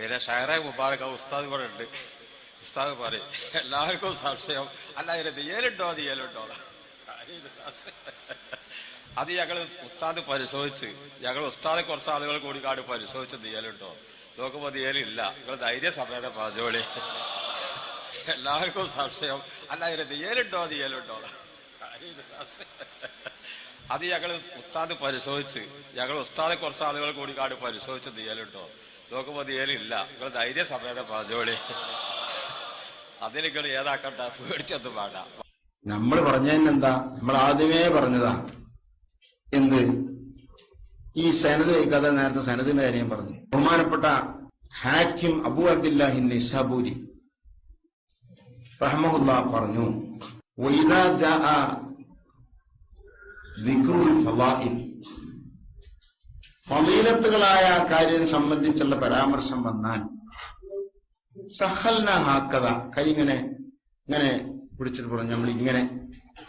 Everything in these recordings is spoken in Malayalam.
പിന്നെ ഷഹറെ മുബാറക ഉസ്താദ് കൂടെ ഉണ്ട്. ഉസ്താദ് പറയും എല്ലാവർക്കും സംശയം. അല്ല ഇതിന് തീയലുണ്ടോ തീയലുണ്ടോ അത് ഞങ്ങൾ ഉസ്താദ് പരിശോധിച്ച് ഞങ്ങൾ ഉസ്താദ് കുറച്ച് ആളുകൾ കൂടി കാട് പരിശോധിച്ച് തീയലുണ്ടോ നോക്കുമ്പോൾ തീയലില്ല നിങ്ങൾ ധൈര്യസമേതം പറഞ്ഞോളി. എല്ലാവർക്കും സംശയം. അല്ല ഇതിന് തീയലുണ്ടോ തീയലുണ്ടോ അത് ഞങ്ങൾ ഉസ്താദ് പരിശോധിച്ച് ഞങ്ങൾ ഉസ്താദ് കുറച്ച് ആളുകൾ കൂടി കാട് പരിശോധിച്ച് തീയലുണ്ടോ നോക്കുമ്പോൾ തീയലില്ല. നിങ്ങൾ ധൈര്യസമേതം പറഞ്ഞോളി. അതിന് നിങ്ങൾ ഏതാക്കണ്ട? പേടിച്ചൊന്നും വേണ്ട. നമ്മൾ പറഞ്ഞതിനെന്താ? നമ്മൾ ആദ്യമേ പറഞ്ഞതാ. എന്ത്? ഈ സനത് കഥ നേരത്തെ സനതിന്റെ കാര്യം പറഞ്ഞു. ബഹുമാനപ്പെട്ട ഹാക്കിം അബു അബ്ദുല്ലാഹിൻ നിസാബൂരി റഹ്മുല്ല പറഞ്ഞു ഫളീലത്തുകളായ കാര്യം സംബന്ധിച്ചുള്ള പരാമർശം വന്നാൽ സഹൽന ഹാക്കത കൈ ഇങ്ങനെ ഇങ്ങനെ പിടിച്ചിട്ട് പറഞ്ഞു നമ്മൾ ഇങ്ങനെ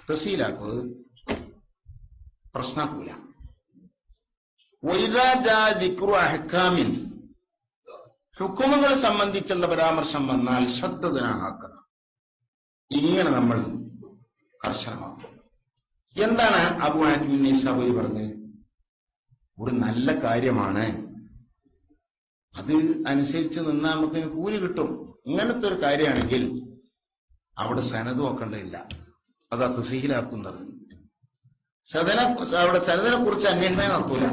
തസീലാക്കുന്നത് പ്രശ്നക്കൂല പ്രശ്നാക്കൂല ഹുക്കുമങ്ങളെ സംബന്ധിച്ചുള്ള പരാമർശം വന്നാൽ ശബ്ദത്തിനാക്കത ഇങ്ങനെ നമ്മൾ കർശനമാക്കും. എന്താണ് അബു ഹാക്കിമിൻ നിസാബുരി പറഞ്ഞത്? ഒരു നല്ല കാര്യമാണ്. അത് അനുസരിച്ച് നിന്നാൽ നമുക്ക് കൂലി കിട്ടും. ഇങ്ങനത്തെ ഒരു കാര്യമാണെങ്കിൽ അവിടെ സനത് നോക്കേണ്ടതില്ല അത് തസീലാക്കുന്നത് സദന അവിടെ സനതിനെ കുറിച്ച് അന്വേഷണം നടത്തൂല.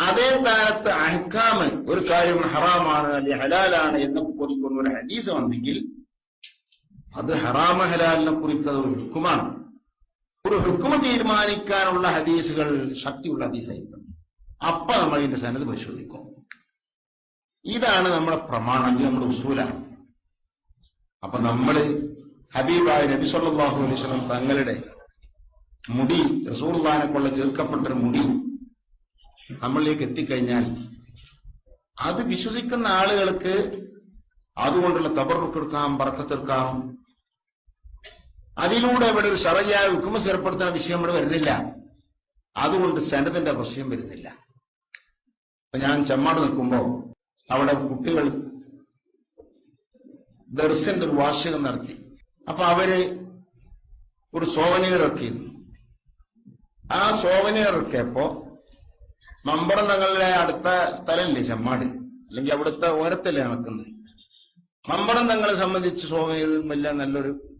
അതേ സ്ഥാനത്ത് അഹ്കാമ് ഒരു കാര്യം ഹറാമാണ് അല്ലെങ്കിൽ ഹലാലാണ് എന്നൊക്കെ കുറിക്കുന്ന ഒരു ഹദീസ് വന്നെങ്കിൽ അത് ഹറാമ ഹലാലിനെ കുറിക്കുന്നത് ഒരു ഹുക്കുമാണ്. ഒരു ഹുക്കുമ തീരുമാനിക്കാനുള്ള ഹദീസുകൾ ശക്തിയുള്ള ഹദീസായിരിക്കണം. അപ്പൊ നമ്മൾ ഇതിന്റെ സന്നദ്ധ പരിശോധിക്കും. ഇതാണ് നമ്മുടെ പ്രമാണം നമ്മുടെ ഉസൂലാണ്. അപ്പൊ നമ്മൾ ഹബീബായ നബി സല്ലല്ലാഹു അലൈഹി വസല്ലം തങ്ങളുടെ മുടി റസൂർദാനെ കൊള്ള ചേർക്കപ്പെട്ടൊരു മുടി നമ്മളിലേക്ക് എത്തിക്കഴിഞ്ഞാൽ അത് വിശ്വസിക്കുന്ന ആളുകൾക്ക് അതുകൊണ്ടുള്ള തബറുക്കെടുക്കാം പറക്കത്തെടുക്കാം അതിലൂടെ ഇവിടെ ഒരു ശറയായ ഹുക്കുമസ് ഏർപ്പെടുത്തുന്ന വിഷയം ഇവിടെ വരുന്നില്ല. അതുകൊണ്ട് സനത്തിന്റെ പ്രശ്നം വരുന്നില്ല. അപ്പൊ ഞാൻ ചെമ്മാട് നിൽക്കുമ്പോ അവിടെ കുട്ടികൾ ദർശന്റെ ഒരു വാർഷികം നടത്തി. അപ്പൊ അവർ ഒരു സോവനീർ ഇറക്കിയിരുന്നു ആ സോവനീർ ഇറക്കിയപ്പോ മമ്പടം തങ്ങളുടെ അടുത്ത സ്ഥലമില്ലേ ചെമ്മാട്? അല്ലെങ്കിൽ അവിടുത്തെ ഓരത്തല്ലേ നടക്കുന്നത്? തങ്ങളെ സംബന്ധിച്ച് സോവനീറിൽ എല്ലാം നല്ലൊരു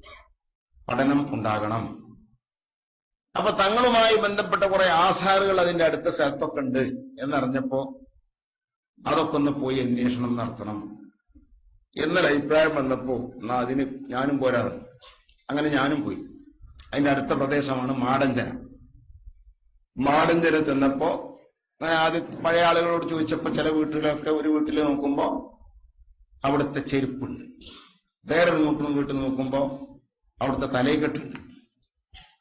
പഠനം ഉണ്ടാകണം. അപ്പൊ തങ്ങളുമായി ബന്ധപ്പെട്ട കുറെ ആധാറുകൾ അതിന്റെ അടുത്ത സ്ഥലത്തൊക്കെ ഉണ്ട് എന്നറിഞ്ഞപ്പോ അതൊക്കെ ഒന്ന് പോയി അന്വേഷണം നടത്തണം എന്നൊരു അഭിപ്രായം വന്നപ്പോ എന്നാ അതിന് ഞാനും പോരാറുണ്ട്. അങ്ങനെ ഞാനും പോയി. അതിന്റെ അടുത്ത പ്രദേശമാണ് മാടഞ്ചന. മാടഞ്ചന ചെന്നപ്പോ ആദ്യം പഴയ ആളുകളോട് ചോദിച്ചപ്പോ ചില വീട്ടിലൊക്കെ ഒരു വീട്ടിൽ നോക്കുമ്പോ അവിടുത്തെ ചെരുപ്പുണ്ട്. വേറെ നോക്കുന്ന വീട്ടിൽ നോക്കുമ്പോ അവിടുത്തെ തലയിക്കെട്ടുണ്ട്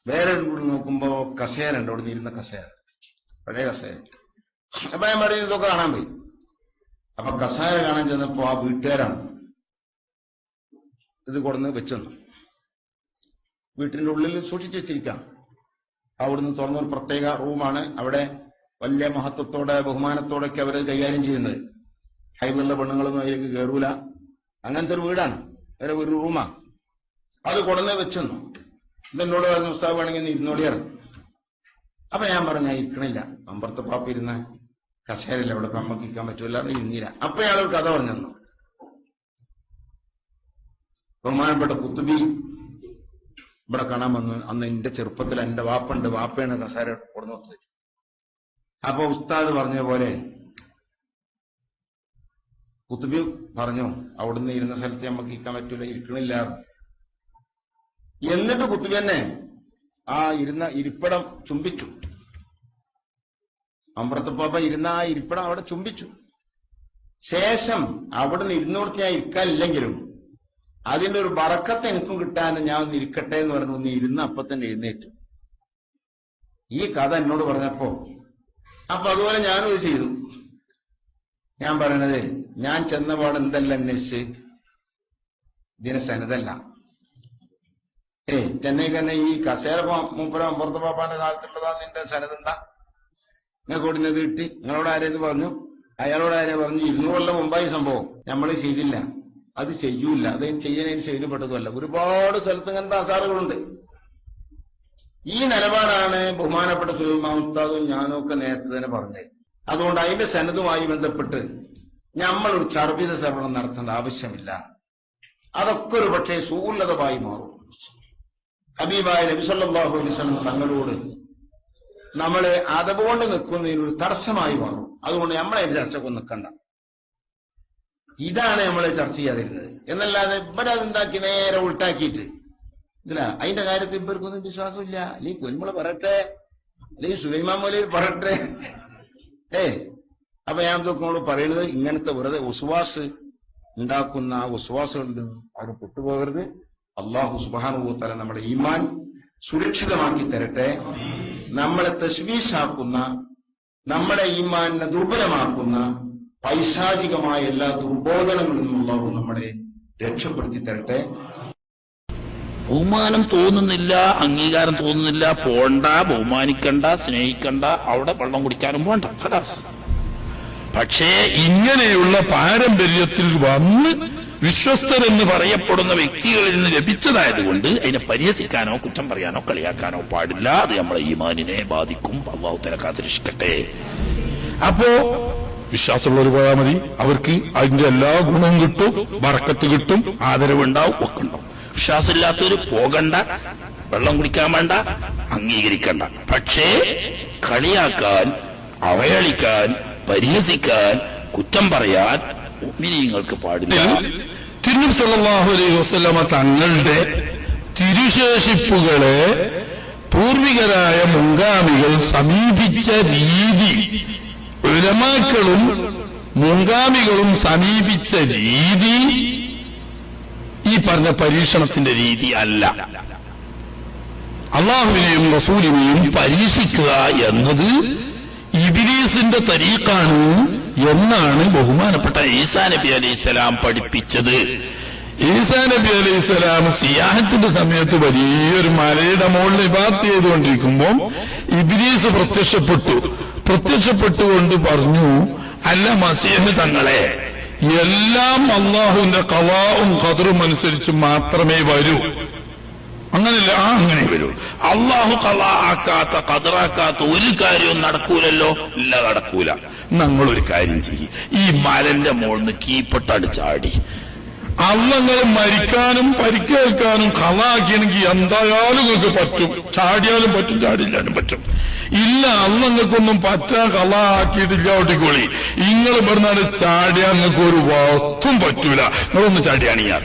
വേറെ കൂടി നോക്കുമ്പോ കസേരണ്ട് അവിടെ ഇരുന്ന കസേര. പഴയ കസേര. അപ്പൊ ഞാൻ പറയുന്നത് ഇതൊക്കെ കാണാൻ പോയി. അപ്പൊ കസേര കാണാൻ ചെന്നപ്പോ ആ വീട്ടുകാരാണ് ഇത് കൊടുന്ന് വെച്ചെന്നു വീട്ടിന്റെ ഉള്ളിൽ സൂക്ഷിച്ചു വെച്ചിരിക്കാം. അവിടുന്ന് തുറന്നൊരു പ്രത്യേക റൂമാണ്. അവിടെ വലിയ മഹത്വത്തോടെ ബഹുമാനത്തോടെയൊക്കെ അവർ കൈകാര്യം ചെയ്യുന്നത്. ഹൈമുള്ള പെണ്ണുങ്ങളൊന്നും അതിലേക്ക് കയറൂല അങ്ങനത്തെ ഒരു വീടാണ്. ഒരു റൂമാ അത് കൊടുന്ന് വെച്ചെന്നു. ഇതെന്നോട് പറഞ്ഞു ഉസ്താവ് വേണമെങ്കിൽ നീ ഇരുന്നോളിയായിരുന്നു അപ്പൊ ഞാൻ പറഞ്ഞു ഇരിക്കണില്ല. അമ്പർത്ത പാപ്പ ഇരുന്ന കസേരയില്ല അവിടെ അമ്മയ്ക്ക് ഇരിക്കാൻ പറ്റൂല. ഇരുന്നില്ല അപ്പൊ അയാൾ ഒരു കഥ പറഞ്ഞു ബഹുമാനപ്പെട്ട കുത്തുബി ഇവിടെ കാണാൻ വന്നു അന്ന് എന്റെ ചെറുപ്പത്തിൽ എന്റെ വാപ്പുണ്ട്. വാപ്പയാണ് കസേര കൊടുന്നു അപ്പൊ ഉസ്താദ് പറഞ്ഞ പോലെ കുത്തുബി പറഞ്ഞു അവിടുന്ന് ഇരുന്ന സ്ഥലത്ത് നമുക്ക് ഇരിക്കാൻ പറ്റൂല. ഇരിക്കണില്ല. എന്നിട്ട് കുത്തുതന്നെ ആ ഇരുന്ന ഇരിപ്പിടം ചുംബിച്ചു. അമ്പ്രത്തപ്പാപ്പ ഇരുന്ന ആ ഇരിപ്പിടം അവിടെ ചുംബിച്ചു. ശേഷം അവിടുന്ന് ഇരുന്നൂർത്തി ഞാൻ ഇരിക്കാനില്ലെങ്കിലും അതിന്റെ ഒരു വടക്കത്തെ എനിക്കും കിട്ടാൻ ഞാൻ ഒന്ന് ഇരിക്കട്ടെ എന്ന് പറഞ്ഞു. ഒന്ന് ഇരുന്ന് അപ്പൊ തന്നെ എഴുന്നേറ്റു. ഈ കഥ എന്നോട് പറഞ്ഞപ്പോ അപ്പൊ അതുപോലെ ഞാനും ഇത് ചെയ്തു. ഞാൻ പറയണത് ഞാൻ ചെന്നപാട് എന്തെല്ലാം അന്വേഷിച്ച്? ഇതിന് സനതല്ല. ഏ ചെന്നൈക്ക് തന്നെ ഈ കസേര മൂപ്പര അമ്പർത്ത പാപ്പാന്റെ കാലത്തുള്ളതാ നിന്റെ സനതെന്താ? നിങ്ങൾക്ക് ഓടുന്നത് കിട്ടി? നിങ്ങളോട് ആരേത് പറഞ്ഞു? അയാളോട് ആരെ പറഞ്ഞു? ഇരുന്നൂറ് കൊല്ലം മുമ്പായി സംഭവം. നമ്മൾ ചെയ്തില്ല. അത് ചെയ്യൂല അത് ചെയ്യാനായിട്ട് ചെയ്യപ്പെട്ടതുമല്ല ഒരുപാട് സ്ഥലത്ത് ഇങ്ങനത്തെ അസാറുകളുണ്ട് ഈ നിലപാടാണ് ബഹുമാനപ്പെട്ട സുലൈമാൻ ഉസ്താദും ഞാനും ഒക്കെ നേരത്തെ തന്നെ പറഞ്ഞത്. അതുകൊണ്ട് അതിന്റെ സന്നദ്ധവുമായി ബന്ധപ്പെട്ട് നമ്മൾ ഒരു ചർബിത ശ്രവണം നടത്തേണ്ട ആവശ്യമില്ല. അതൊക്കെ ഒരു പക്ഷേ സൂലതമായി മാറും. ഹബീബായ നബിസല്ലാഹു അലിസ്ലം തങ്ങളോട് നമ്മളെ അതുകൊണ്ട് നിൽക്കുന്നതിന് ഒരു തടസ്സമായി മാറും അതുകൊണ്ട് നമ്മളെ ചർച്ചക്കൊന്നും നിൽക്കണ്ട. ഇതാണ് നമ്മളെ ചർച്ച ചെയ്യാതിരുന്നത്. എന്നല്ലാതെ ഇവരതെന്താക്കി നേരെ ഉൾട്ടാക്കിയിട്ട്. ഇല്ല അതിന്റെ കാര്യത്തിൽ ഇവർക്കൊന്നും വിശ്വാസമില്ല. അല്ലെങ്കിൽ കുരുമുള പറട്ടെ അല്ലെങ്കിൽ സുലൈമാൻ മൊലയിൽ പറട്ടെ ഏ അപ്പൊ ഞാൻ നോക്കുമ്പോൾ പറയുന്നത് ഇങ്ങനത്തെ വെറുതെ ഉസ്വാസ് ഉണ്ടാക്കുന്ന ആ ഉസ്വാസമുണ്ട് അവിടെ പെട്ടുപോകരുത്. അള്ളാഹു സുബാനുഭൂത്തല നമ്മുടെ ഈമാൻ സുരക്ഷിതമാക്കി തരട്ടെ. നമ്മളെ തശ്വീശാക്കുന്ന നമ്മുടെ ഈമാനിനെ ദുർബലമാക്കുന്ന പൈശാചികമായ എല്ലാ ദുർബോധനങ്ങളിൽ നിന്നുള്ളവർ നമ്മളെ രക്ഷപ്പെടുത്തി തരട്ടെ. ബഹുമാനം തോന്നുന്നില്ല അംഗീകാരം തോന്നുന്നില്ല പോണ്ട ബഹുമാനിക്കണ്ട സ്നേഹിക്കണ്ട അവിടെ വെള്ളം കുടിക്കാനും പോണ്ട. പക്ഷേ ഇങ്ങനെയുള്ള പാരമ്പര്യത്തിൽ വന്ന് വിശ്വസ്തരെന്ന് പറയപ്പെടുന്ന വ്യക്തികളിൽ നിന്ന് ലഭിച്ചതായതുകൊണ്ട് അതിനെ പരിഹസിക്കാനോ കുറ്റം പറയാനോ കളിയാക്കാനോ പാടില്ല. അത് നമ്മളെ ഈമാനിനെ ബാധിക്കും. അള്ളാഹു തല കാത്തിരക്ഷിക്കട്ടെ അപ്പോ വിശ്വാസമുള്ളവർ പോയാൽ മതി. അവർക്ക് അതിന്റെ എല്ലാ ഗുണവും കിട്ടും. വറക്കത്ത് കിട്ടും. ആദരവുണ്ടാവും. ഒക്കെ ഉണ്ടാവും. വിശ്വാസമില്ലാത്തവര് പോകണ്ട. വെള്ളം കുടിക്കാൻ വേണ്ട. അംഗീകരിക്കണ്ട. പക്ഷേ കളിയാക്കാൻ അവഹേളിക്കാൻ പരിഹസിക്കാൻ കുറ്റം പറയാൻ മുഅ്മിനീങ്ങൾക്ക് പാടില്ല. തിരുനബി അലൈഹി വസല്ലമ തങ്ങളുടെ തിരുശേഷിപ്പുകളെ പൂർവികരായ മുങ്കാമികൾ സമീപിച്ച രീതി ഉലമാക്കളും മുങ്കാമികളും സമീപിച്ച രീതി ഈ പറഞ്ഞ പരീക്ഷണത്തിന്റെ രീതി അല്ല. അള്ളാഹുവിനെയും റസൂലിനെയും പരീക്ഷിക്കുക എന്നത് ഇബിലീസിന്റെ തരീക്കാണ് എന്നാണ് ബഹുമാനപ്പെട്ട ഈസാ നബി അലൈഹി പഠിപ്പിച്ചത്. ഈസാ നബി അലൈഹി സിയാഹത്തിന്റെ സമയത്ത് വലിയൊരു മലയുടെ മുകളിൽ ഇബാത്ത് ചെയ്തുകൊണ്ടിരിക്കുമ്പോൾ ഇബിലീസ് പ്രത്യക്ഷപ്പെട്ടു. പ്രത്യക്ഷപ്പെട്ടുകൊണ്ട് പറഞ്ഞു അല്ല മസീഹ് തങ്ങളെ എല്ലാം അള്ളാഹുവിന്റെ കവാവും കതറും അനുസരിച്ച് മാത്രമേ വരൂ. അങ്ങനെയല്ല ആ അങ്ങനെ. വരൂ. അള്ളാഹു കലാ ആക്കാത്ത കതറാക്കാത്ത ഒരു കാര്യവും നടക്കൂലല്ലോ. ഇല്ല നടക്കൂല. ഞങ്ങളൊരു കാര്യം ചെയ്യും. ഈ മലന്റെ മുകളിൽ കീപ്പട്ടടി ചാടി അള്ളങ്ങൾ മരിക്കാനും പരിക്കേൽക്കാനും കളാക്കിയെങ്കിൽ എന്തായാലും നിങ്ങൾക്ക് പറ്റും. ചാടിയാലും പറ്റും ചാടില്ലാലും പറ്റും. ഇല്ല അള്ളങ്ങൾക്കൊന്നും പറ്റാ കളാക്കിയിട്ടില്ല ഒട്ടിക്കോളി നിങ്ങൾ ഇവിടുന്നാണ് ചാടിയാൽ നിങ്ങൾക്ക് ഒരു വസ്തും പറ്റൂല. നിങ്ങളൊന്ന് ചാടിയാണിയാൽ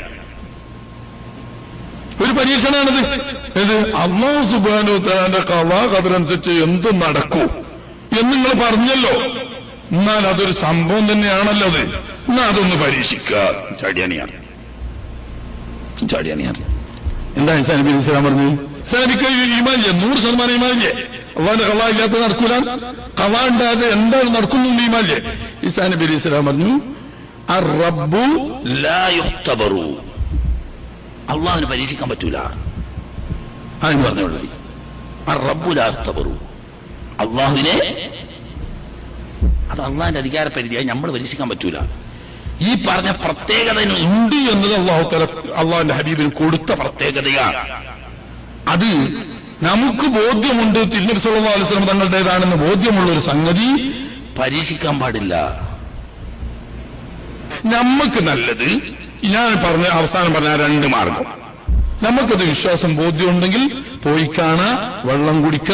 ഒരു പരീക്ഷണമാണിത് ഇത് അള്ളാഹു സുബാനു താന്റെ കലാ കഥനനുസരിച്ച് എന്ത് നടക്കൂ എന്ന് നിങ്ങൾ പറഞ്ഞല്ലോ. എന്നാൽ അതൊരു സംഭവം തന്നെയാണല്ലോ അത്. എന്നാ അതൊന്ന് പരീക്ഷിക്കുക ചാടിയാണ് എന്താ സനബി ഇസ്ലാം സ്വലാം പറഞ്ഞു സനബിക്ക് ഈമാനില്ലേ? നൂറ് ശതമാനം ഈമാനില്ലേ? അള്ളാന്റെ കള ഇല്ലാത്ത നടക്കൂല? കള ഉണ്ടാകാതെ എന്താണ് നടക്കുന്നു ഈമാനില്ലേ? ഈസാ ഇസ്ലാം പറഞ്ഞു ലാ യുഖ്തബറു. അള്ളാഹിന് പരീക്ഷിക്കാൻ പറ്റൂല. അതിന് പറഞ്ഞോളൂ യുഖ്തബറു അള്ളാഹുവിനെ അത് അള്ളാഹിന്റെ അധികാര പരിധിയായി നമ്മൾ പരീക്ഷിക്കാൻ പറ്റൂല. ഈ പറഞ്ഞ പ്രത്യേകത ഉണ്ട് എന്നത് അള്ളാഹു തല അള്ളാഹിന്റെ ഹബീബിന് കൊടുത്ത പ്രത്യേകതയാണ്. അത് നമുക്ക് ബോധ്യമുണ്ട് തിരുനബി സല്ലാ അലൈഹി വസല്ലം തങ്ങളുടേതാണെന്ന് ബോധ്യമുള്ള ഒരു സംഗതി പരീക്ഷിക്കാൻ പാടില്ല. നമുക്ക് നല്ലത് ഞാൻ പറഞ്ഞ അവസാനം പറഞ്ഞ രണ്ട് മാർഗം. നമുക്കത് വിശ്വാസം ബോധ്യമുണ്ടെങ്കിൽ പോയി കാണാ വെള്ളം കുടിക്ക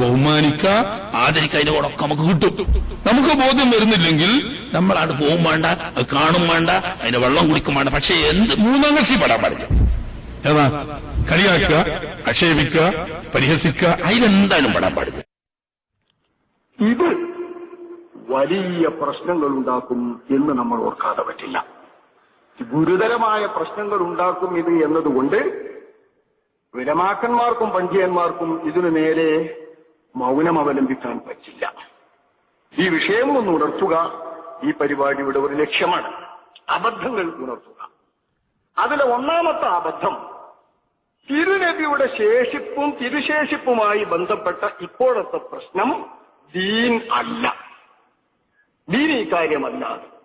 ബഹുമാനിക്ക ആദരിക്കുക അതിന്റെ നമുക്ക് കിട്ടും. നമുക്ക് ബോധ്യം വരുന്നില്ലെങ്കിൽ നമ്മൾ നമ്മളാണ് പോകും വേണ്ട അത് കാണും വേണ്ട അതിന്റെ വെള്ളം കുടിക്കും വേണ്ട. പക്ഷെ എന്ത് മൂന്നാം കക്ഷി പെടാൻ പാടില്ല. ഏതാ? കളിയാക്കുക ആക്ഷേപിക്കുക പരിഹസിക്കുക അതിലെന്തായാലും പെടാൻ പാടില്ല. ഇത് വലിയ പ്രശ്നങ്ങൾ ഉണ്ടാക്കും എന്ന് നമ്മൾ ഓർക്കാതെ പറ്റില്ല. ഗുരുതരമായ പ്രശ്നങ്ങൾ ഉണ്ടാക്കും ഇത് എന്നതുകൊണ്ട് വിരമാക്കന്മാർക്കും പഞ്ചയന്മാർക്കും ഇതിനു നേരെ മൗനം അവലംബിക്കാൻ പറ്റില്ല. ഈ വിഷയം ഒന്ന് ഉണർത്തുക. ഈ പരിപാടിയുടെ ഒരു ലക്ഷ്യമാണ്. അബദ്ധങ്ങൾ ഉണർത്തുക. അതിലെ ഒന്നാമത്തെ അബദ്ധം തിരുനബിയുടെ ശേഷിപ്പും തിരുശേഷിപ്പുമായി ബന്ധപ്പെട്ട ഇപ്പോഴത്തെ പ്രശ്നം ദീൻ അല്ല. ദീൻ ഈ കാര്യമല്ലാതെ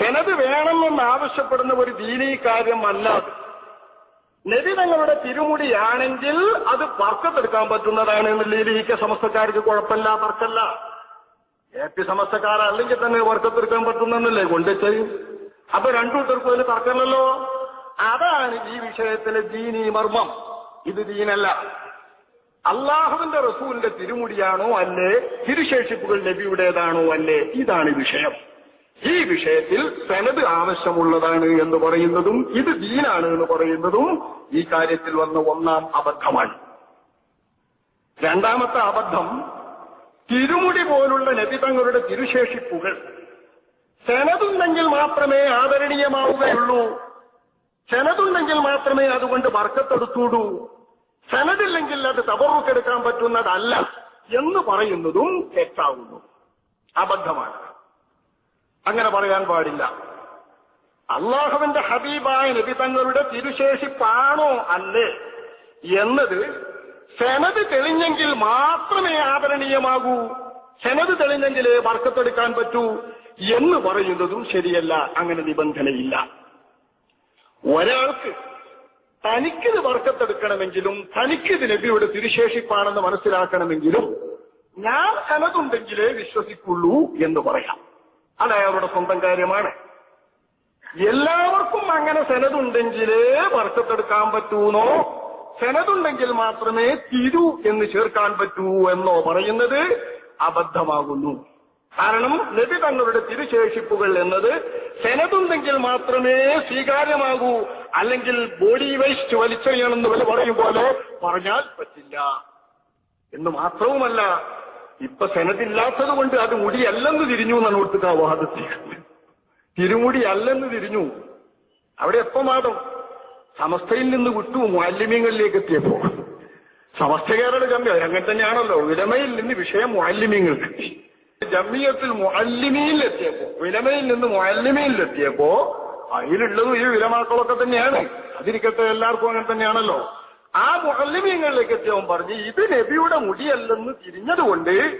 സെനത് വേണമെന്ന് ആവശ്യപ്പെടുന്ന ഒരു ദീനീ കാര്യമല്ലാതെ നബി തങ്ങളുടെ തിരുമുടിയാണെങ്കിൽ അത് വർക്കത്തെടുക്കാൻ പറ്റുന്നതാണ് എന്നുള്ളതിൽ ഈ സമസ്തക്കാർക്ക് കുഴപ്പമില്ല തർക്കല്ല എ പി സമസ്തക്കാരല്ലെങ്കിൽ തന്നെ വർക്കത്തെടുക്കാൻ പറ്റുന്നല്ലേ കൊണ്ടുവച്ചത് അപ്പൊ രണ്ടു കൂട്ടർക്കും അതിന് തർക്കമല്ലോ അതാണ് ഈ വിഷയത്തിലെ ദീനീ മർമ്മം. ഇത് ദീനല്ല. അള്ളാഹുവിന്റെ റസൂലിന്റെ തിരുമുടിയാണോ അല്ലേ? തിരുശേഷിപ്പുകൾ നബിയുടേതാണോ അല്ലേ? ഇതാണ് വിഷയം. ഈ വിഷയത്തിൽ സനത് ആവശ്യമുള്ളതാണ് എന്ന് പറയുന്നതും ഇത് ദീനാണ് എന്ന് പറയുന്നതും ഈ കാര്യത്തിൽ വന്ന ഒന്നാം അബദ്ധമാണ്. രണ്ടാമത്തെ അബദ്ധം തിരുമുടി പോലുള്ള നബി തങ്ങളുടെ തിരുശേഷിപ്പുകൾ. സെനതുണ്ടെങ്കിൽ മാത്രമേ ആദരണീയമാവുകയുള്ളൂ. സെനതുണ്ടെങ്കിൽ മാത്രമേ അതുകൊണ്ട് വർക്കത്തെടുത്തൂടൂ സെനതില്ലെങ്കിൽ അത് തവറുക്കെടുക്കാൻ പറ്റുന്നതല്ല എന്ന് പറയുന്നതും തെറ്റാവുന്നു. അബദ്ധമാണ്. അങ്ങനെ പറയാൻ പാടില്ല. അള്ളാഹുവിന്റെ ഹബീബായ നബി തങ്ങളുടെ തിരുശേഷിപ്പാണോ അല്ലേ? എന്നത് സെനത് തെളിഞ്ഞെങ്കിൽ മാത്രമേ ആദരണീയമാകൂ. സെനത് തെളിഞ്ഞെങ്കിലേ വർക്കത്തെടുക്കാൻ പറ്റൂ എന്ന് പറയുന്നതും ശരിയല്ല. അങ്ങനെ നിബന്ധനയില്ല. ഒരാൾക്ക് തനിക്കിത് വർക്കത്തെടുക്കണമെങ്കിലും തനിക്കിത് നബിയുടെ തിരുശേഷിപ്പാണെന്ന് മനസ്സിലാക്കണമെങ്കിലും ഞാൻ സെനതുണ്ടെങ്കിലേ വിശ്വസിക്കുള്ളൂ എന്ന് പറയാം. അത് അയാളുടെ സ്വന്തം കാര്യമാണ്. എല്ലാവർക്കും അങ്ങനെ സെനതുണ്ടെങ്കിലേ വർക്കത്തെടുക്കാൻ പറ്റൂന്നോ? സെനതുണ്ടെങ്കിൽ മാത്രമേ തിരു എന്ന് ചേർക്കാൻ പറ്റൂ എന്നോ പറയുന്നത് അബദ്ധമാകുന്നു. കാരണം നബി തങ്ങളുടെ തിരുശേഷിപ്പുകൾ എന്നത് സെനതുണ്ടെങ്കിൽ മാത്രമേ സ്വീകാര്യമാകൂ. അല്ലെങ്കിൽ ബോഡി വേസ്റ്റ് വലിച്ചെറിയണമെന്ന് എന്ന് പറയും പോലെ പറഞ്ഞാൽ പറ്റില്ല. എന്ന് മാത്രവുമല്ല ഇപ്പൊ സെനറ്റില്ലാത്തത് കൊണ്ട് അത് മുടിയല്ലെന്ന് തിരിഞ്ഞു എന്നാണ് കൊടുത്തിട്ട് വാദത്തിൽ തിരുമുടി അല്ലെന്ന് തിരിഞ്ഞു. അവിടെ എപ്പോ മാറും സമസ്തയിൽ നിന്ന് വിട്ടു മാലിന്യങ്ങളിലേക്ക് എത്തിയപ്പോ. സമസ്ത കേരള ജമ്മി അങ്ങനെ തന്നെയാണല്ലോ. വിലമയിൽ നിന്ന് വിഷയം മാലിന്യങ്ങൾക്ക് ജമ്മിയത്തിൽ മുഅല്ലിമീനിലെത്തിയപ്പോ വിലമയിൽ നിന്ന് മുഅല്ലിമീനിലെത്തിയപ്പോ അതിലുള്ളതും ഈ വിലമാക്കളൊക്കെ തന്നെയാണ്. അതിരിക്കട്ടെ എല്ലാവർക്കും അങ്ങനെ തന്നെയാണല്ലോ. ആ മുഹല്ലിമീങ്ങളിലേക്ക് എത്തിയവൻ പറഞ്ഞ് ഇത് നബിയുടെ മുടിയല്ലെന്ന് തിരിഞ്ഞതുകൊണ്ട്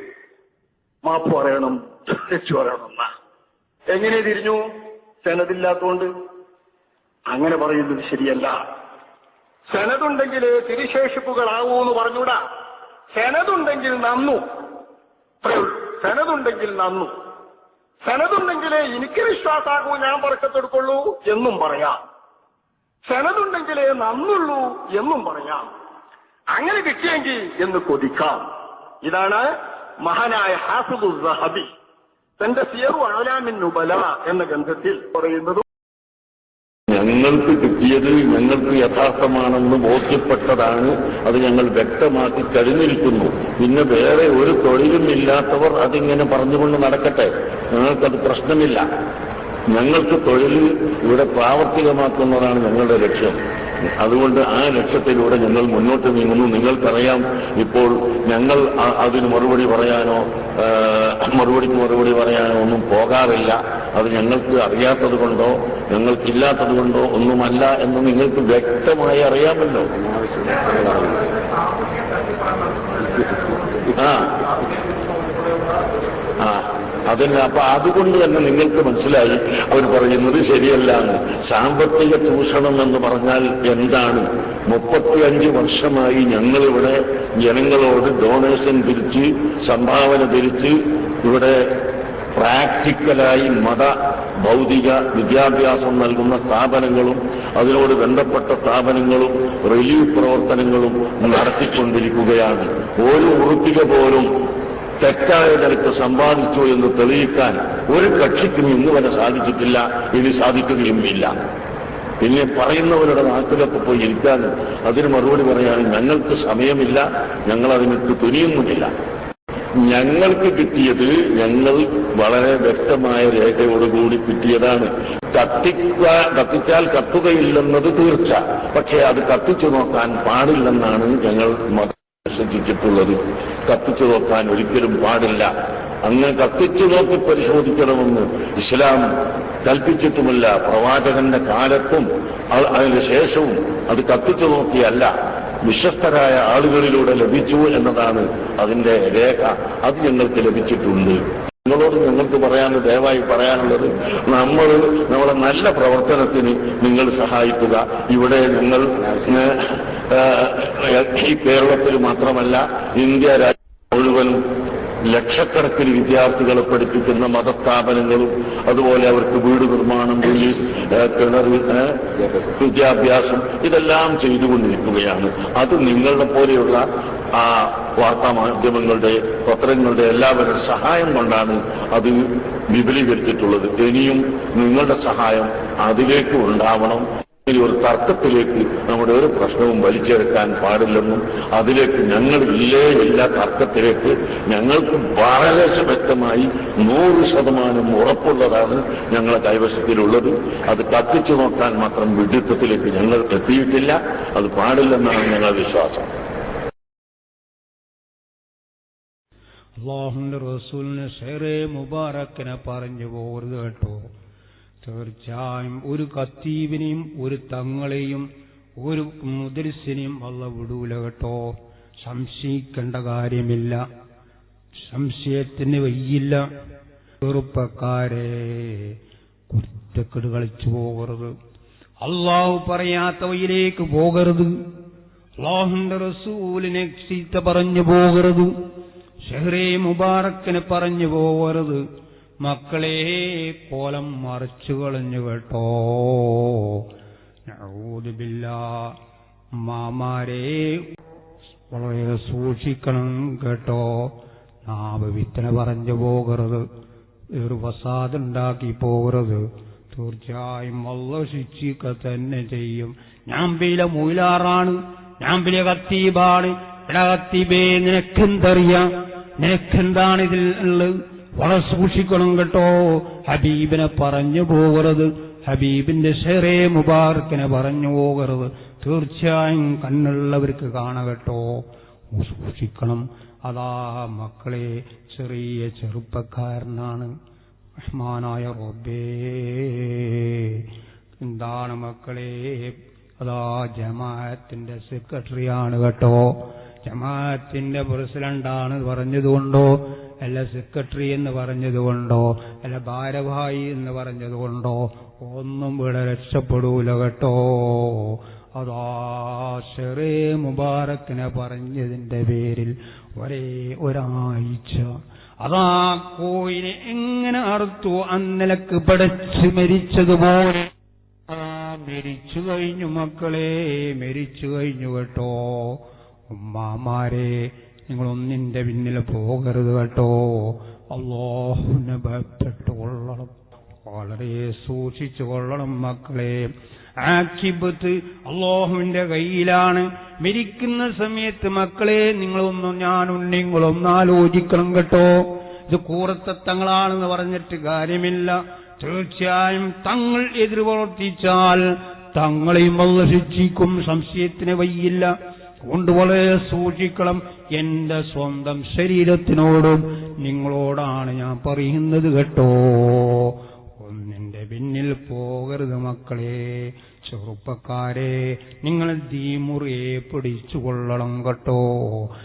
മാപ്പ് പറയണം തെച്ചു പറയണം എങ്ങനെ തിരിഞ്ഞു? സെനതില്ലാത്തോണ്ട് അങ്ങനെ പറയുന്നത് ശരിയല്ല. സെനതുണ്ടെങ്കിൽ തിരിശേഷിപ്പുകളാവൂ എന്ന് പറഞ്ഞൂടാ. സെനതുണ്ടെങ്കിൽ നന്നു. സെനതുണ്ടെങ്കിൽ നന്നു. സെനതുണ്ടെങ്കിൽ എനിക്ക് വിശ്വാസാകൂ ഞാൻ പറക്കത്തെടുക്കുള്ളൂ എന്നും പറയാം. സെനതുണ്ടെങ്കിലേ നന്നുള്ളൂ എന്നും പറയാം. അങ്ങനെ കിട്ടിയെങ്കിൽ എന്ന് കൊതിക്കാം. ഇതാണ് മഹാനായ ഹാഫിദുൽ സഹബി. തന്റെ സിയറു ആലാമിൻ നുബല എന്ന ഗ്രന്ഥത്തിൽ പറയുന്നത് ഞങ്ങൾക്ക് കിട്ടിയത് ഞങ്ങൾക്ക് യഥാർത്ഥമാണെന്ന് ബോധ്യപ്പെട്ടതാണ്. അത് ഞങ്ങൾ വ്യക്തമാക്കി കഴിഞ്ഞിരിക്കുന്നു. പിന്നെ വേറെ ഒരു തൊഴിലും ഇല്ലാത്തവർ അതിങ്ങനെ പറഞ്ഞുകൊണ്ട് നടക്കട്ടെ. ഞങ്ങൾക്കത് പ്രശ്നമില്ല. ഞങ്ങൾക്ക് തൊഴിൽ ഇവിടെ പ്രാവർത്തികമാക്കുന്നതാണ് ഞങ്ങളുടെ ലക്ഷ്യം. അതുകൊണ്ട് ആ ലക്ഷ്യത്തിലൂടെ ഞങ്ങൾ മുന്നോട്ട് നീങ്ങുന്നു. നിങ്ങൾക്കറിയാം ഇപ്പോൾ ഞങ്ങൾ അതിന് മറുപടി പറയാനോ മറുപടിക്ക് മറുപടി പറയാനോ ഒന്നും പോകാറില്ല. അത് ഞങ്ങൾക്ക് അറിയാത്തത് കൊണ്ടോ ഞങ്ങൾക്കില്ലാത്തത് കൊണ്ടോ ഒന്നുമല്ല എന്ന് നിങ്ങൾക്ക് വ്യക്തമായി അറിയാമല്ലോ. ആ. ആ. അതന്നെ അപ്പൊ അതുകൊണ്ട് തന്നെ നിങ്ങൾക്ക് മനസ്സിലായി അവർ പറയുന്നത് ശരിയല്ല എന്ന് സാമ്പത്തിക ചൂഷണം എന്ന് പറഞ്ഞാൽ എന്താണ്? മുപ്പത്തിയഞ്ച് വർഷമായി ഞങ്ങളിവിടെ ജനങ്ങളോട് ഡൊണേഷൻ തിരിച്ച് സംഭാവന തിരിച്ച് ഇവിടെ പ്രാക്ടിക്കലായി മത ഭൗതിക വിദ്യാഭ്യാസം നൽകുന്ന സ്ഥാപനങ്ങളും അതിനോട് ബന്ധപ്പെട്ട സ്ഥാപനങ്ങളും റിലീഫ് പ്രവർത്തനങ്ങളും നടത്തിക്കൊണ്ടിരിക്കുകയാണ്. ഒരു ഉറുപ്പിക പോലും തെറ്റായ നിലയ്ക്ക് സമ്പാദിച്ചു എന്ന് തെളിയിക്കാൻ ഒരു കക്ഷിക്കും ഇന്ന് വരെ സാധിച്ചിട്ടില്ല ഇനി സാധിക്കുകയും ഇല്ല പിന്നെ പറയുന്നവരുടെ നാട്ടിലൊക്കെ പോയി ഇരിക്കാൻ അതിന് മറുപടി പറയാൻ ഞങ്ങൾക്ക് സമയമില്ല ഞങ്ങൾ അതിനിട്ട് തുനിയുന്നുമില്ല. ഞങ്ങൾക്ക് കിട്ടിയത് ഞങ്ങൾ വളരെ വ്യക്തമായ രേഖയോടുകൂടി കിട്ടിയതാണ്. കത്തിക്ക കത്തിച്ചാൽ കത്തുകയില്ലെന്നത് തീർച്ച പക്ഷേ അത് കത്തിച്ചു നോക്കാൻ പാടില്ലെന്നാണ് ഞങ്ങൾ ശ്രദ്ധിച്ചിട്ടുള്ളത് കത്തിച്ചു നോക്കാൻ ഒരിക്കലും പാടില്ല. അങ്ങനെ കത്തിച്ചു നോക്കി പരിശോധിക്കണമെന്ന് ഇസ്ലാം കൽപ്പിച്ചിട്ടുമില്ല. പ്രവാചകന്റെ കാലത്തും അതിന് ശേഷവും അത് കത്തിച്ചു നോക്കിയല്ല. വിശ്വസ്തരായ ആളുകളിലൂടെ ലഭിച്ചു എന്നതാണ് അതിന്റെ രേഖ. അത് ഞങ്ങൾക്ക് ലഭിച്ചിട്ടുണ്ട്. നിങ്ങളോട് ഞങ്ങൾക്ക് പറയാൻ ദയവായി പറയാനുള്ളത് നമ്മൾ നമ്മുടെ നല്ല പ്രവർത്തനത്തിന് നിങ്ങൾ സഹായിക്കുക. ഇവിടെ ഞങ്ങൾ ഏഹ്, ഈ കേരളത്തിൽ മാത്രമല്ല ഇന്ത്യ രാജ്യം മുഴുവനും ലക്ഷക്കണക്കിന് വിദ്യാർത്ഥികളെ പഠിപ്പിക്കുന്ന മതസ്ഥാപനങ്ങളും അതുപോലെ അവർക്ക് വീട് നിർമ്മാണം വീട് കിണർ വിദ്യാഭ്യാസം ഇതെല്ലാം ചെയ്തുകൊണ്ടിരിക്കുകയാണ്. അത് നിങ്ങളുടെ പോലെയുള്ള ആ വാർത്താ മാധ്യമങ്ങളുടെ പത്രങ്ങളുടെ എല്ലാവരുടെ സഹായം കൊണ്ടാണ് അത് വിപുലീകരിച്ചിട്ടുള്ളത്. ഇനിയും നിങ്ങളുടെ സഹായം അതിലേക്ക് ഉണ്ടാവണം. ഇനി ഒരു തർക്കത്തിലേക്ക് നമ്മുടെ ഒരു പ്രശ്നവും വലിച്ചെടുക്കാൻ പാടില്ലെന്നും അതിലേക്ക് ഞങ്ങൾ ഇല്ലേ ഇല്ല തർക്കത്തിലേക്ക് ഞങ്ങൾക്ക് വളരെ വ്യക്തമായി നൂറ് ശതമാനം ഉറപ്പുള്ളതാണ് ഞങ്ങളെ കൈവശത്തിലുള്ളത്. അത് കത്തിച്ചു നോക്കാൻ മാത്രം വിഡിത്തത്തിലേക്ക് ഞങ്ങൾ എത്തിയിട്ടില്ല. അത് പാടില്ലെന്നാണ് ഞങ്ങളുടെ വിശ്വാസം. അള്ളാഹുന്റെ റസൂലിന് ഷെറേ മുബാറക്കിനെ പറഞ്ഞു പോകരുത് കേട്ടോ. തീർച്ചയായും ഒരു കത്തീബിനെയും ഒരു തങ്ങളെയും ഒരു മുദരിസിനെയും അള്ള വിടൂല കേട്ടോ. സംശയിക്കേണ്ട കാര്യമില്ല. സംശയത്തിന് വയ്യില്ല. ചെറുപ്പക്കാരെ കുറ്റക്കെട് കളിച്ചു പോകരുത്. അള്ളാഹു പറയാത്ത വഴിയിലേക്ക് പോകരുത്. അള്ളാഹുന്റെ റസൂലിനെ ചീത്ത പറഞ്ഞു പോകരുത്. ഷെഹ്റേ മുബാറക്കിന് പറഞ്ഞു പോകരുത്. മക്കളെ കോലം മറിച്ചു കളഞ്ഞു കേട്ടോ. മാമാരെ വളരെ സൂക്ഷിക്കണം കേട്ടോ. നാവ് വിത്തന പറഞ്ഞു പോകരുത്. ഒരു ഫസാദുണ്ടാക്കി പോകരുത്. തീർച്ചയായും വള്ള ശിക്ഷിക്ക തന്നെ ചെയ്യും. ഞാൻ പിന്നെ മൂലാറാണ് ഞാൻ പിന്നെ കത്തീബാണ് എടാ കത്തീബേ നിനക്കെന്തറിയാം? നിനക്കെന്താണ് ഇതിൽ ഉള്ളത്? വളരെ സൂക്ഷിക്കണം കേട്ടോ. ഹബീബിനെ പറഞ്ഞു പോകരുത്. ഹബീബിന്റെ ഷെറേ മുബാർക്കിനെ പറഞ്ഞു പോകരുത്. തീർച്ചയായും കണ്ണുള്ളവർക്ക് കാണകട്ടോ സൂക്ഷിക്കണം. അതാ മക്കളെ ചെറിയ ചെറുപ്പക്കാരനാണ്. റഹ്മാനായ റബ്ബേ. എന്താണ് മക്കളെ? അതാ ജമാഅത്തിന്റെ സെക്രട്ടറിയാണ് കേട്ടോ. ജമാഅത്തിന്റെ പ്രസിഡന്റാണ് പറഞ്ഞതുകൊണ്ടോ അല്ല സെക്രട്ടറി എന്ന് പറഞ്ഞതുകൊണ്ടോ അല്ല ഭാരവാഹി എന്ന് പറഞ്ഞതുകൊണ്ടോ ഒന്നും ഇവിടെ രക്ഷപ്പെടൂല കേട്ടോ. അതാ ഷെറേ മുബാറക്കിനെ പറഞ്ഞതിന്റെ പേരിൽ ഒരേ ഒരാഴ്ച. അതാ കോയിനെ എങ്ങനെ അറുത്തു? അന്നലക്ക് പടച്ച് മരിച്ചതുപോലെ. മരിച്ചു കഴിഞ്ഞു മക്കളെ മരിച്ചു കഴിഞ്ഞു കേട്ടോ. ഉമ്മാമാരെ നിങ്ങളൊന്നിന്റെ പിന്നിൽ പോകരുത് കേട്ടോ. അള്ളാഹുവിനെ ഭയപ്പെട്ടു കൊള്ളണം വളരെ സൂക്ഷിച്ചു കൊള്ളണം മക്കളെ. ആക്കിബത്ത് അള്ളാഹുവിന്റെ കയ്യിലാണ്. മരിക്കുന്ന സമയത്ത് മക്കളെ നിങ്ങളൊന്നും ഞാനും നിങ്ങളൊന്നും ആലോചിക്കണം കേട്ടോ. ഇത് കൂറത്തത്തങ്ങളാണെന്ന് പറഞ്ഞിട്ട് കാര്യമില്ല. തീർച്ചയായും തങ്ങൾ എതിർ പ്രവർത്തിച്ചാൽ തങ്ങളെയും വല്ല ശിക്ഷിക്കും. സംശയത്തിന് വയ്യില്ല കൊണ്ട് വളരെ സൂക്ഷിക്കണം എന്റെ സ്വന്തം ശരീരത്തിനോടും നിങ്ങളോടാണ് ഞാൻ പറയുന്നത് കേട്ടോ. ഒന്നിന്റെ പിന്നിൽ പോകരുത് മക്കളെ. ചെറുപ്പക്കാരെ നിങ്ങൾ ദീമുറിയെ പിടിച്ചു കൊള്ളണം കേട്ടോ.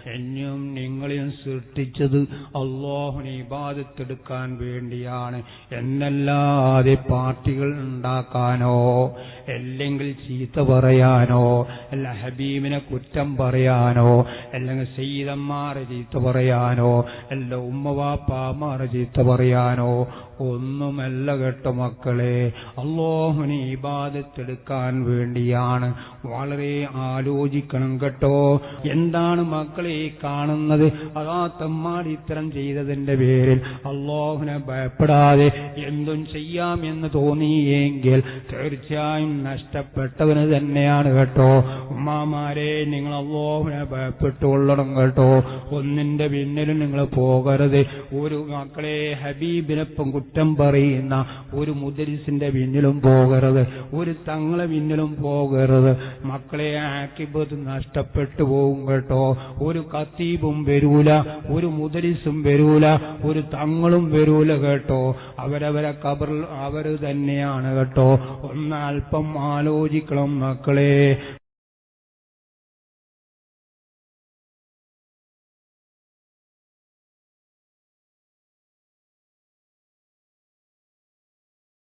എന്നും നിങ്ങളെയും സൃഷ്ടിച്ചത് അള്ളാഹുനെ ഇബാദത്തെടുക്കാൻ വേണ്ടിയാണ്. എന്നല്ലാതെ പാർട്ടികൾ ഉണ്ടാക്കാനോ അല്ലെങ്കിൽ ചീത്ത പറയാനോ അല്ല ഹബീബിനെ കുറ്റം പറയാനോ അല്ലെങ്കിൽ സീതന്മാരെ ചീത്ത പറയാനോ അല്ല ഉമ്മവാപ്പാമാരെ ചീത്ത പറയാനോ ഒന്നുമല്ല കേട്ട മക്കളെ. അള്ളാഹുനെ ഇബാദത്തെടുക്കാൻ വേണ്ടിയാണ്. വളരെ ആലോചിക്കണം കേട്ടോ. എന്താണ് മക്കളെ ഈ കാണുന്നത്? അതാ തമ്മാടിത്തരം ചെയ്തതിന്റെ പേരിൽ അള്ളാഹുനെ ഭയപ്പെടാതെ എന്തും ചെയ്യാമെന്ന് തോന്നിയെങ്കിൽ തീർച്ചയായും നഷ്ടപ്പെട്ടവന് തന്നെയാണ് കേട്ടോ. ഉമ്മാമാരെ നിങ്ങൾ അള്ളാഹുനെ ഭയപ്പെട്ടുകൊള്ളണം കേട്ടോ. ഒന്നിന്റെ പിന്നിലും നിങ്ങൾ പോകരുത്. ഒരു മക്കളെ ഹബീബിനൊപ്പം കുറ്റം പറയുന്ന ഒരു മുദരിസിന്റെ പിന്നിലും പോകരുത്. ഒരു തങ്ങളെ പിന്നിലും പോകരുത്. മക്കളെ ആക്കിബത്ത് നഷ്ടപ്പെട്ടു പോകും കേട്ടോ. ഒരു കത്തീബും വരൂല ഒരു മുദരിസും വരൂല ഒരു തങ്ങളും വരൂല കേട്ടോ. അവരവരെ കബറിൽ അവർ തന്നെയാണ് കേട്ടോ. ഒന്ന് അല്പം ആലോചിക്കണം മക്കളെ.